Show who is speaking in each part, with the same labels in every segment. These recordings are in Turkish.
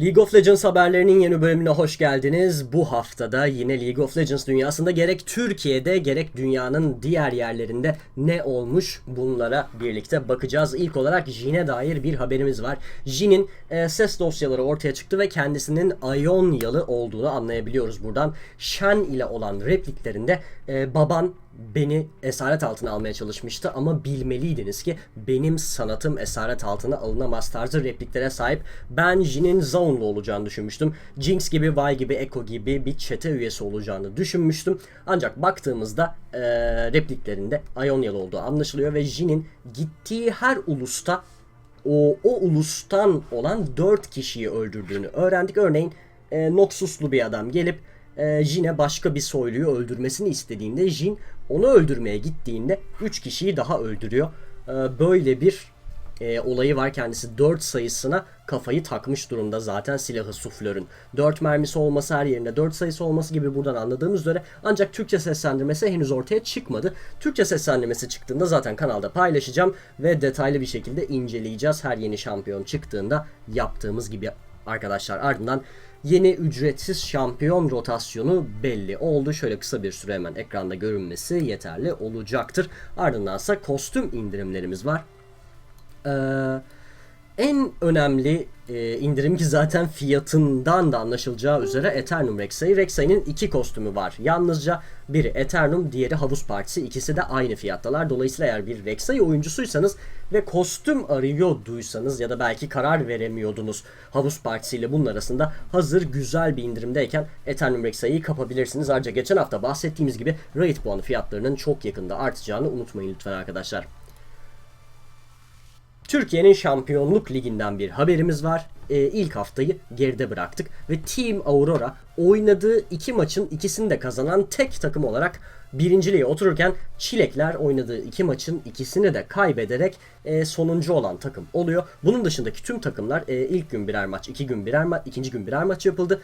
Speaker 1: League of Legends haberlerinin yeni bölümüne hoş geldiniz. Bu haftada yine League of Legends dünyasında gerek Türkiye'de gerek dünyanın diğer yerlerinde ne olmuş bunlara birlikte bakacağız. İlk olarak Jin'e dair bir haberimiz var. Jin'in e, ses dosyaları ortaya çıktı ve kendisinin Ayonyalı olduğunu anlayabiliyoruz buradan. Shen ile olan repliklerinde e, baban beni esaret altına almaya çalışmıştı ama bilmeliydiniz ki benim sanatım esaret altına alınamaz tarzı repliklere sahip. Ben Jin'in Zaun'lu olacağını düşünmüştüm. Jinx gibi, Vi gibi, Echo gibi bir çete üyesi olacağını düşünmüştüm. Ancak baktığımızda eee, repliklerinde Ayonyalı olduğu anlaşılıyor ve Jin'in gittiği her ulusta o, o ulustan olan 4 kişiyi öldürdüğünü öğrendik. Örneğin e, Noxus'lu bir adam gelip e, Jin'e başka bir soyluyu öldürmesini istediğinde Jin onu öldürmeye gittiğinde 3 kişiyi daha öldürüyor. E, böyle bir e, olayı var kendisi 4 sayısına kafayı takmış durumda zaten silahı suflörün. 4 mermisi olması her yerinde 4 sayısı olması gibi buradan anladığımız üzere ancak Türkçe seslendirmesi henüz ortaya çıkmadı. Türkçe seslendirmesi çıktığında zaten kanalda paylaşacağım ve detaylı bir şekilde inceleyeceğiz her yeni şampiyon çıktığında yaptığımız gibi arkadaşlar. Ardından yeni ücretsiz şampiyon rotasyonu belli oldu. Şöyle kısa bir süre hemen ekranda görünmesi yeterli olacaktır. Ardındansa kostüm indirimlerimiz var. Ee, en önemli e, indirim ki zaten fiyatından da anlaşılacağı üzere Eternum Rek'Sai. Rek'Sai'nin iki kostümü var. Yalnızca biri Eternum, diğeri Havuz Partisi. İkisi de aynı fiyattalar. Dolayısıyla eğer bir Rek'Sai oyuncusuysanız ve kostüm arıyorduysanız ya da belki karar veremiyordunuz Havuz Partisi ile bunun arasında hazır güzel bir indirimdeyken Eternum Rek'Sai'yi kapabilirsiniz. Ayrıca geçen hafta bahsettiğimiz gibi Raid puanı fiyatlarının çok yakında artacağını unutmayın lütfen arkadaşlar. Türkiye'nin Şampiyonluk Ligi'nden bir haberimiz var. Ee, ilk haftayı geride bıraktık ve Team Aurora oynadığı iki maçın ikisini de kazanan tek takım olarak birinciliğe otururken Çilekler oynadığı iki maçın ikisini de kaybederek e, sonuncu olan takım oluyor. Bunun dışındaki tüm takımlar e, ilk gün birer maç, iki gün birer maç, ikinci gün birer maç yapıldı.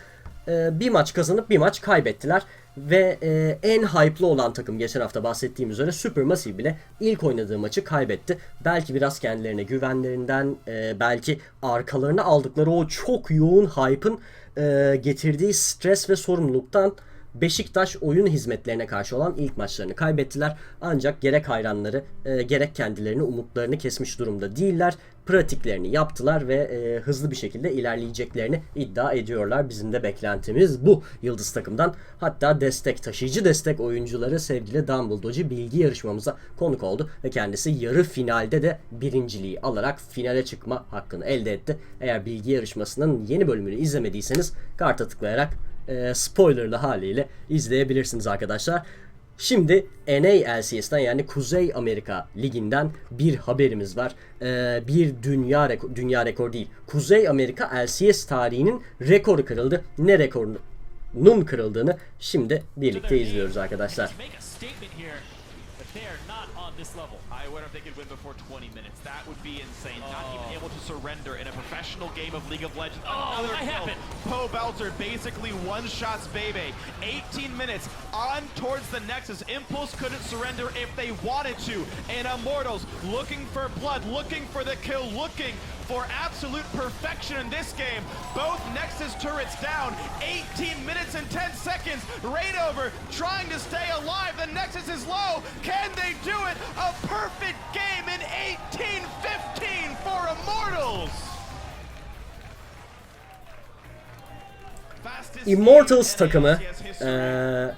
Speaker 1: E, bir maç kazanıp bir maç kaybettiler. Ve e, en hype'lı olan takım geçen hafta bahsettiğim üzere Supermassive bile ilk oynadığı maçı kaybetti. Belki biraz kendilerine güvenlerinden, e, belki arkalarına aldıkları o çok yoğun hype'ın e, getirdiği stres ve sorumluluktan Beşiktaş oyun hizmetlerine karşı olan ilk maçlarını kaybettiler. Ancak gerek hayranları e, gerek kendilerini umutlarını kesmiş durumda değiller. Pratiklerini yaptılar ve e, hızlı bir şekilde ilerleyeceklerini iddia ediyorlar. Bizim de beklentimiz bu Yıldız takımdan. Hatta destek, taşıyıcı destek oyuncuları sevgili Dumbledore'cu bilgi yarışmamıza konuk oldu ve kendisi yarı finalde de birinciliği alarak finale çıkma hakkını elde etti. Eğer bilgi yarışmasının yeni bölümünü izlemediyseniz karta tıklayarak e, spoilerlı haliyle izleyebilirsiniz arkadaşlar. Şimdi NA LCS'den yani Kuzey Amerika Ligi'nden bir haberimiz var. E, bir dünya rekor, dünya rekor değil. Kuzey Amerika LCS tarihinin rekoru kırıldı. Ne rekorunun kırıldığını şimdi birlikte izliyoruz arkadaşlar.
Speaker 2: To make a statement here that they are not on this level.
Speaker 3: I wonder if they could win before 20 minutes. That would be insane. Not even oh. able to surrender in a professional game of League of Legends.
Speaker 2: Oh,
Speaker 3: Another
Speaker 2: that happened.
Speaker 3: Poe Belter basically one shots Bebe. 18 minutes on towards the Nexus. Impulse couldn't surrender if they wanted to. And Immortals looking for blood, looking for the kill, looking for absolute perfection in this game. Both Nexus turrets down. 18 minutes and 10 seconds. Raid over, trying to stay alive. The Nexus is low. Can they do it? A perfect game in 18-15 for Immortals.
Speaker 1: Immortals
Speaker 3: game in
Speaker 1: takımı
Speaker 3: LCS eh? history.
Speaker 1: eee,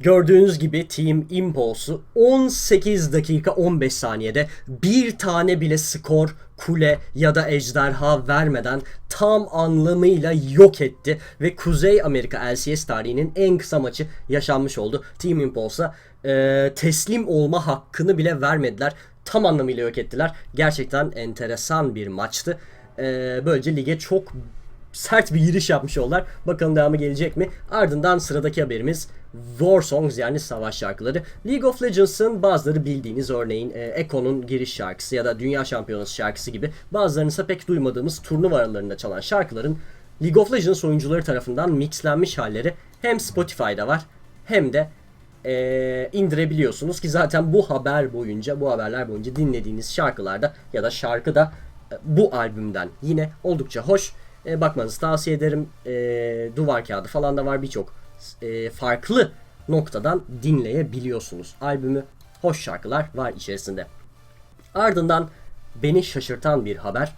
Speaker 1: gördüğünüz gibi Team Impulse'u 18 dakika 15 saniyede bir tane bile skor, kule ya da ejderha vermeden tam anlamıyla yok etti ve Kuzey Amerika LCS tarihinin en kısa maçı yaşanmış oldu. Team Impulse'a eee, teslim olma hakkını bile vermediler. Tam anlamıyla yok ettiler. Gerçekten enteresan bir maçtı. Eee, böylece lige çok sert bir giriş yapmış oldular. Bakalım devamı gelecek mi? Ardından sıradaki haberimiz War Songs yani savaş şarkıları. League of Legends'ın bazıları bildiğiniz örneğin e, Echo'nun giriş şarkısı ya da Dünya Şampiyonası şarkısı gibi bazılarını ise pek duymadığımız turnuva aralarında çalan şarkıların League of Legends oyuncuları tarafından mixlenmiş halleri hem Spotify'da var hem de e, indirebiliyorsunuz ki zaten bu haber boyunca bu haberler boyunca dinlediğiniz şarkılarda ya da şarkıda e, bu albümden yine oldukça hoş e, bakmanızı tavsiye ederim. E, duvar kağıdı falan da var birçok e, farklı noktadan dinleyebiliyorsunuz. Albümü hoş şarkılar var içerisinde. Ardından beni şaşırtan bir haber.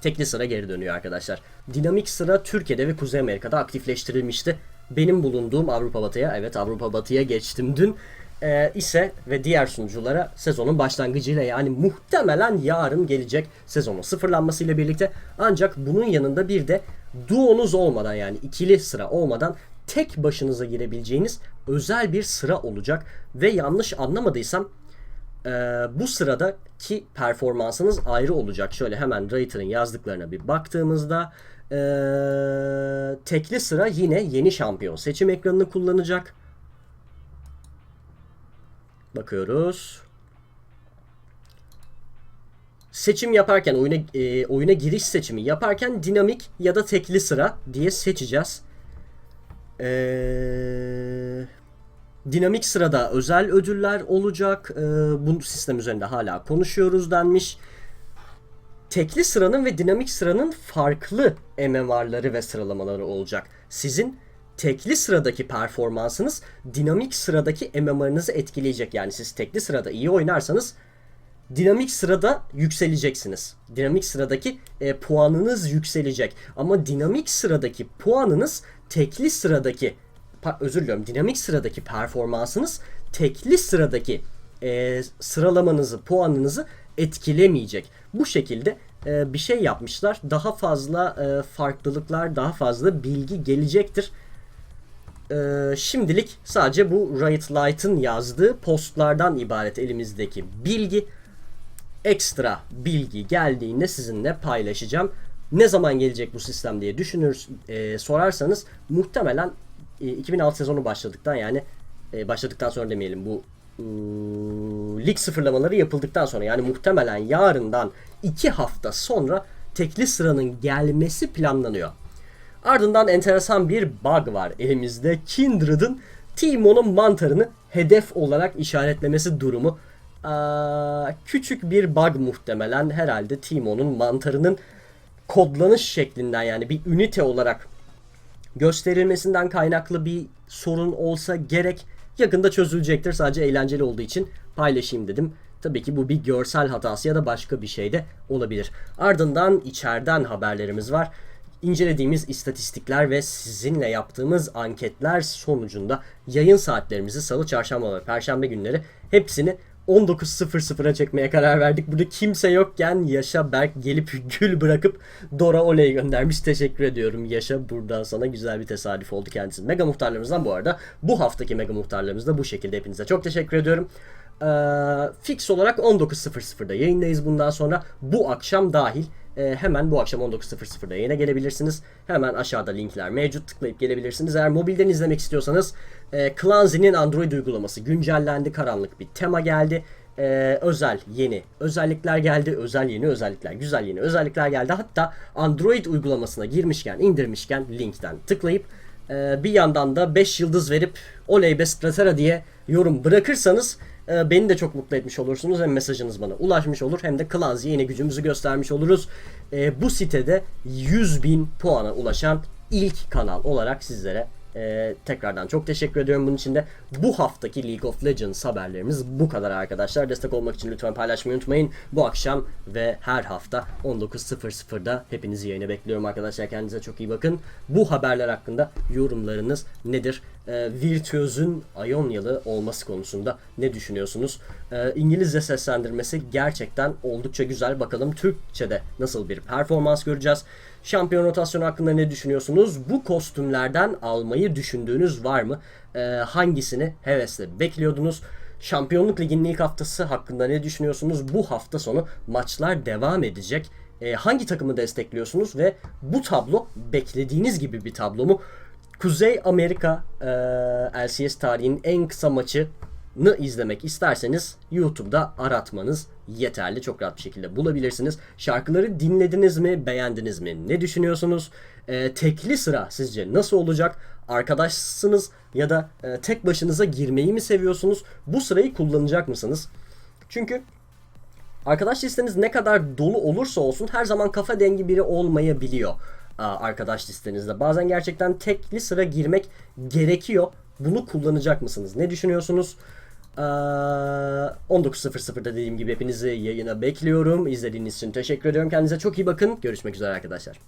Speaker 1: Tekli sıra geri dönüyor arkadaşlar. Dinamik sıra Türkiye'de ve Kuzey Amerika'da aktifleştirilmişti. Benim bulunduğum Avrupa Batı'ya, evet Avrupa Batı'ya geçtim dün. Ee, ise ve diğer sunuculara sezonun başlangıcıyla yani muhtemelen yarın gelecek sezonun sıfırlanmasıyla birlikte ancak bunun yanında bir de duonuz olmadan yani ikili sıra olmadan tek başınıza girebileceğiniz özel bir sıra olacak ve yanlış anlamadıysam ee, bu sıradaki performansınız ayrı olacak. Şöyle hemen Writer'ın yazdıklarına bir baktığımızda ee, tekli sıra yine yeni şampiyon seçim ekranını kullanacak. Bakıyoruz. Seçim yaparken oyuna e, oyuna giriş seçimi yaparken dinamik ya da tekli sıra diye seçeceğiz. Eee Dinamik sırada özel ödüller olacak. Ee, bu sistem üzerinde hala konuşuyoruz denmiş. Tekli sıranın ve dinamik sıranın farklı MMR'ları ve sıralamaları olacak. Sizin tekli sıradaki performansınız dinamik sıradaki MMR'ınızı etkileyecek. Yani siz tekli sırada iyi oynarsanız dinamik sırada yükseleceksiniz. Dinamik sıradaki e, puanınız yükselecek. Ama dinamik sıradaki puanınız tekli sıradaki özür diliyorum dinamik sıradaki performansınız tekli sıradaki e, sıralamanızı puanınızı etkilemeyecek. Bu şekilde e, bir şey yapmışlar. Daha fazla e, farklılıklar, daha fazla bilgi gelecektir. E, şimdilik sadece bu Riot Light'ın yazdığı postlardan ibaret elimizdeki bilgi. Ekstra bilgi geldiğinde sizinle paylaşacağım. Ne zaman gelecek bu sistem diye düşünür e, sorarsanız muhtemelen e, 2006 sezonu başladıktan yani e, başladıktan sonra demeyelim bu ıı, lig sıfırlamaları yapıldıktan sonra yani muhtemelen yarından 2 hafta sonra tekli sıranın gelmesi planlanıyor. Ardından enteresan bir bug var elimizde. Kindred'ın Timo'nun mantarını hedef olarak işaretlemesi durumu. Aa, küçük bir bug muhtemelen herhalde Timo'nun mantarının kodlanış şeklinden yani bir ünite olarak gösterilmesinden kaynaklı bir sorun olsa gerek yakında çözülecektir. Sadece eğlenceli olduğu için paylaşayım dedim. Tabii ki bu bir görsel hatası ya da başka bir şey de olabilir. Ardından içeriden haberlerimiz var. İncelediğimiz istatistikler ve sizinle yaptığımız anketler sonucunda yayın saatlerimizi salı, çarşamba ve perşembe günleri hepsini 19.00'a çekmeye karar verdik. Burada kimse yokken Yaşa Berk gelip gül bırakıp Dora Oley göndermiş. Teşekkür ediyorum Yaşa. Buradan sana güzel bir tesadüf oldu kendisi. Mega muhtarlarımızdan bu arada bu haftaki mega muhtarlarımız da bu şekilde hepinize çok teşekkür ediyorum. Ee, fix olarak 19.00'da yayındayız bundan sonra. Bu akşam dahil e, hemen bu akşam 19.00'da yayına gelebilirsiniz. Hemen aşağıda linkler mevcut tıklayıp gelebilirsiniz. Eğer mobilden izlemek istiyorsanız e, Clanzy'nin Android uygulaması güncellendi. Karanlık bir tema geldi. E, özel yeni özellikler geldi. Özel yeni özellikler, güzel yeni özellikler geldi. Hatta Android uygulamasına girmişken, indirmişken linkten tıklayıp e, bir yandan da 5 yıldız verip oley be Stratera diye yorum bırakırsanız e, beni de çok mutlu etmiş olursunuz. Hem mesajınız bana ulaşmış olur hem de Clancy'ye yine gücümüzü göstermiş oluruz. E, bu sitede 100 bin puana ulaşan ilk kanal olarak sizlere e, tekrardan çok teşekkür ediyorum bunun için de. Bu haftaki League of Legends haberlerimiz bu kadar arkadaşlar. Destek olmak için lütfen paylaşmayı unutmayın. Bu akşam ve her hafta 19.00'da hepinizi yayına bekliyorum arkadaşlar. Kendinize çok iyi bakın. Bu haberler hakkında yorumlarınız nedir? E, Virtuos'un Ionia'lı olması konusunda ne düşünüyorsunuz? E, İngilizce seslendirmesi gerçekten oldukça güzel. Bakalım Türkçe'de nasıl bir performans göreceğiz? Şampiyon rotasyonu hakkında ne düşünüyorsunuz? Bu kostümlerden almayı düşündüğünüz var mı? Ee, hangisini hevesle bekliyordunuz? Şampiyonluk Ligi'nin ilk haftası hakkında ne düşünüyorsunuz? Bu hafta sonu maçlar devam edecek. Ee, hangi takımı destekliyorsunuz ve bu tablo beklediğiniz gibi bir tablo mu? Kuzey Amerika e, LCS tarihinin en kısa maçı izlemek isterseniz YouTube'da aratmanız yeterli. Çok rahat bir şekilde bulabilirsiniz. Şarkıları dinlediniz mi? Beğendiniz mi? Ne düşünüyorsunuz? Ee, tekli sıra sizce nasıl olacak? Arkadaşsınız ya da e, tek başınıza girmeyi mi seviyorsunuz? Bu sırayı kullanacak mısınız? Çünkü Arkadaş listeniz ne kadar dolu olursa olsun her zaman kafa dengi biri olmayabiliyor. aa, arkadaş listenizde. Bazen gerçekten tekli sıra girmek gerekiyor. Bunu kullanacak mısınız? Ne düşünüyorsunuz? Ee, 19.00'da dediğim gibi hepinizi yayına bekliyorum. İzlediğiniz için teşekkür ediyorum. Kendinize çok iyi bakın. Görüşmek üzere arkadaşlar.